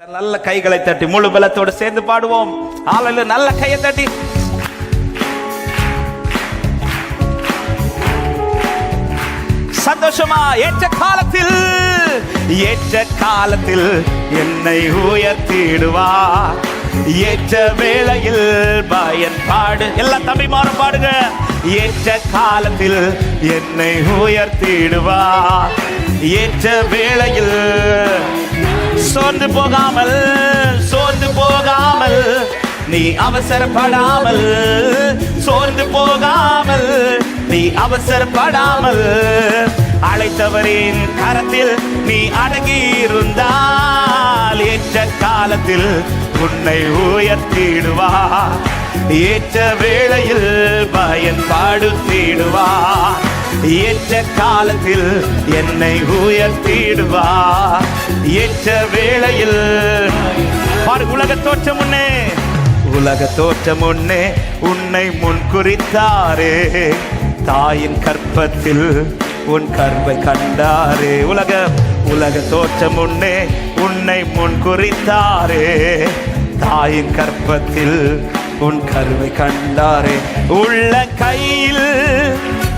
நல்ல கைகளை தட்டி முழு பலத்தோடு சேர்ந்து பாடுவோம். ஆளு நல்ல கையை தட்டி. சந்தோஷமா ஏற்ற காலத்தில் ஏற்ற காலத்தில் என்னை உயர்த்திடுவா ஏற்ற வேளையில் பயன் பாடு. எல்லாம் தம்பி மாறும் பாடுங்க. ஏற்ற காலத்தில் என்னை உயர்த்திடுவா ஏற்ற வேளையில் சோர்ந்து போகாமல் சோர்ந்து போகாமல் நீ அவசரப்படாமல் சோர்ந்து போகாமல் நீ அவசரப்படாமல் அழைத்தவரின் கரத்தில் நீ அடங்கியிருந்தால் ஏற்ற காலத்தில் உன்னை உயர்த்திடுவா ஏற்ற வேளையில் பயன்பாடு பயன்பாடுத்திடுவா ஏற்ற காலத்தில் என்னை உயர்த்திடுவா ஏற்ற வேளையில் பாரு உலக தோற்றம் முன்னே. உலக தோற்றம் முன்னே உன்னை முன் குறித்தாரே. தாயின் கற்பத்தில் உன் கர்ப்பை கண்டாரே. உலக உலக தோற்றம் முன்னே உன்னை முன் குறித்தாரே. தாயின் கற்பத்தில் உன் கருவை கண்டாரே. உள்ள கையில்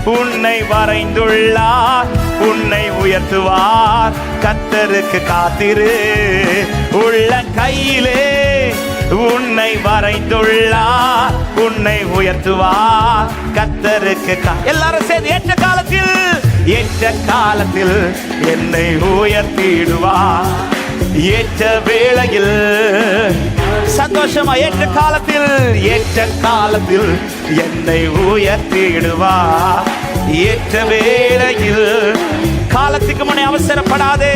உன்னை வரைந்துள்ளார் உன்னை உயர்த்துவார். கத்தருக்கு காத்திரு உள்ள கையிலே உன்னை வரைந்துள்ளார் உன்னை உயர்த்துவார். கத்தருக்கு எல்லாரும் சேர்ந்து ஏற்ற காலத்தில் ஏற்ற காலத்தில் என்னை உயர்த்திடுவார். ஏற்ற வேளையில் சந்தோஷமா ஏற்ற காலத்தில் ஏற்ற காலத்தில் என்னை உயர்த்திடுவா. ஏற்ற வேளையில் காலத்துக்கு முன்னே அவசரப்படாதே.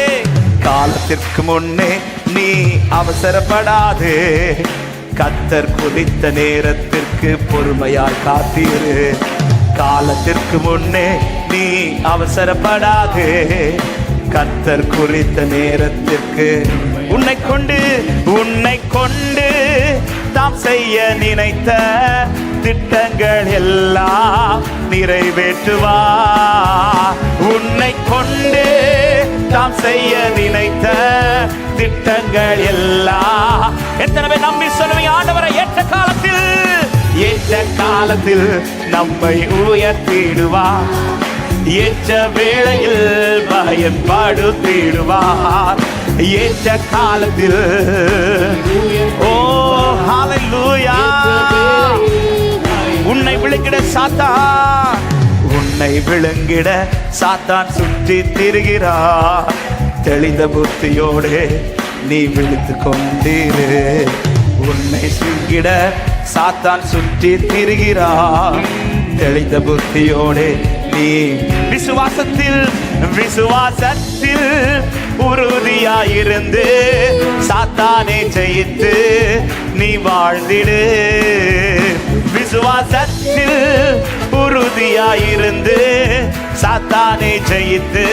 காலத்திற்கு முன்னே நீ அவசரப்படாதே. கத்தர் குறித்த நேரத்திற்கு பொறுமையாய் காத்தீரு. காலத்திற்கு முன்னே நீ அவசரப்படாதே. கத்தர் குறித்த நேரத்திற்கு உன்னை கொண்டு உன்னை கொண்டு தாம் செய்ய நினைத்த திட்டங்கள் எல்லாம் நிறைவேற்றுவா. உன்னை கொண்டு தாம் செய்ய நினைத்த திட்டங்கள் எல்லாம். எத்தனை பேர் நம்பி சொல்லுவீங்க? ஆண்டவரை ஏற்ற காலத்தில் ஏற்ற காலத்தில் நம்மை உயர்த்திடுவா ஏற்ற வேளையில் பயன்பாடுத்திடுவார். ஏற்ற காலத்தில் ஓ உன்னை விழுங்கிட சாத்தான். உன்னை விழுங்கிட சாத்தான் சுற்றி திரிகிறா தெளிந்த புத்தியோடு நீ விழுத்து கொண்டிரு. உன்னை சுங்கிட சாத்தான் சுற்றி திரிகிறா தெளிந்த புத்தியோடு நீ விசுவாசத்தில் விசுவாசத்தில் உறுதியாயிருந்து சாத்தானே ஜெயித்து நீ வாழ்ந்திடு. விசுவாசத்தில் உறுதியாயிருந்து சாத்தானை ஜெயித்து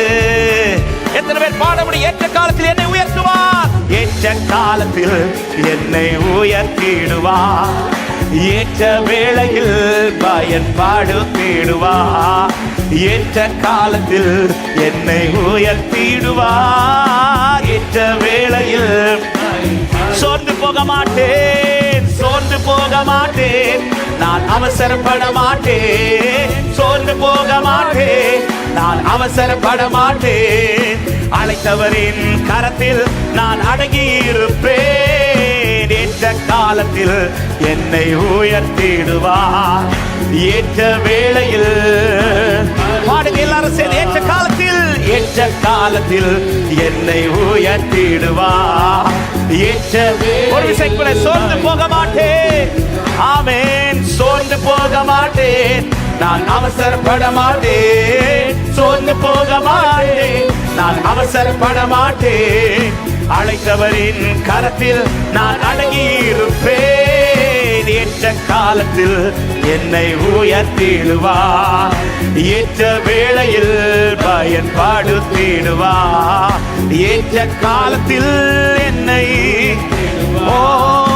எத்தனை பேர் பாட முடியும் ஏற்ற காலத்தில் என்னை உயர்த்துவார்? ஏற்ற காலத்தில் என்னை உயர்த்திடுவார். ஏற்ற வேளையில் பயன்பாடு தேடுவா ஏற்ற காலத்தில் என்னை உயர்த்திடுவா ஏற்ற வேளையில் சோர்ந்து போக மாட்டேன் சோர்ந்து போக மாட்டேன். நான் அவசரப்பட மாட்டேன் சோர்ந்து போக மாட்டேன் நான் அவசரப்பட மாட்டேன் அழைத்தவரின் கரத்தில் நான் அடங்கி இருப்பேன் ஏற்ற காலத்தில் என்னை உயர்த்திடுவா ஏற்ற வேளையில் பாடுங்க எல்லாரும் சேர்ந்து ஏற்ற காலத்தில் ஏற்ற காலத்தில் என்னை உயர்த்திடுவா ஏற்ற ஒரு சோர்ந்து போக மாட்டேன் ஆமென். சோர்ந்து போக மாட்டேன். நான் அவசரப்பட மாட்டேன். சோர்ந்து போக மாட்டேன். நான் அவசரப்பட மாட்டேன். அழைத்தவரின் கரத்தில் நான் அடங்கி இருப்பேன் ஏற்ற காலத்தில் என்னை உயர்த்திடுவா ஏற்ற வேளையில் பயன்பாடு தேடுவா ஏற்ற காலத்தில் என்னை ஓ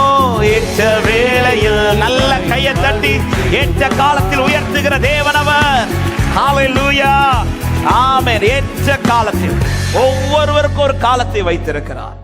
ஏற்ற வேளையில் நல்ல கையை தட்டி ஏற்ற காலத்தில் உயர்த்துகிற தேவனவர் ஹalleluya ஆமென் ஏற்ற காலத்தில். ஒவ்வொருவருக்கும் ஒரு காலத்தை வைத்திருக்கிறார்.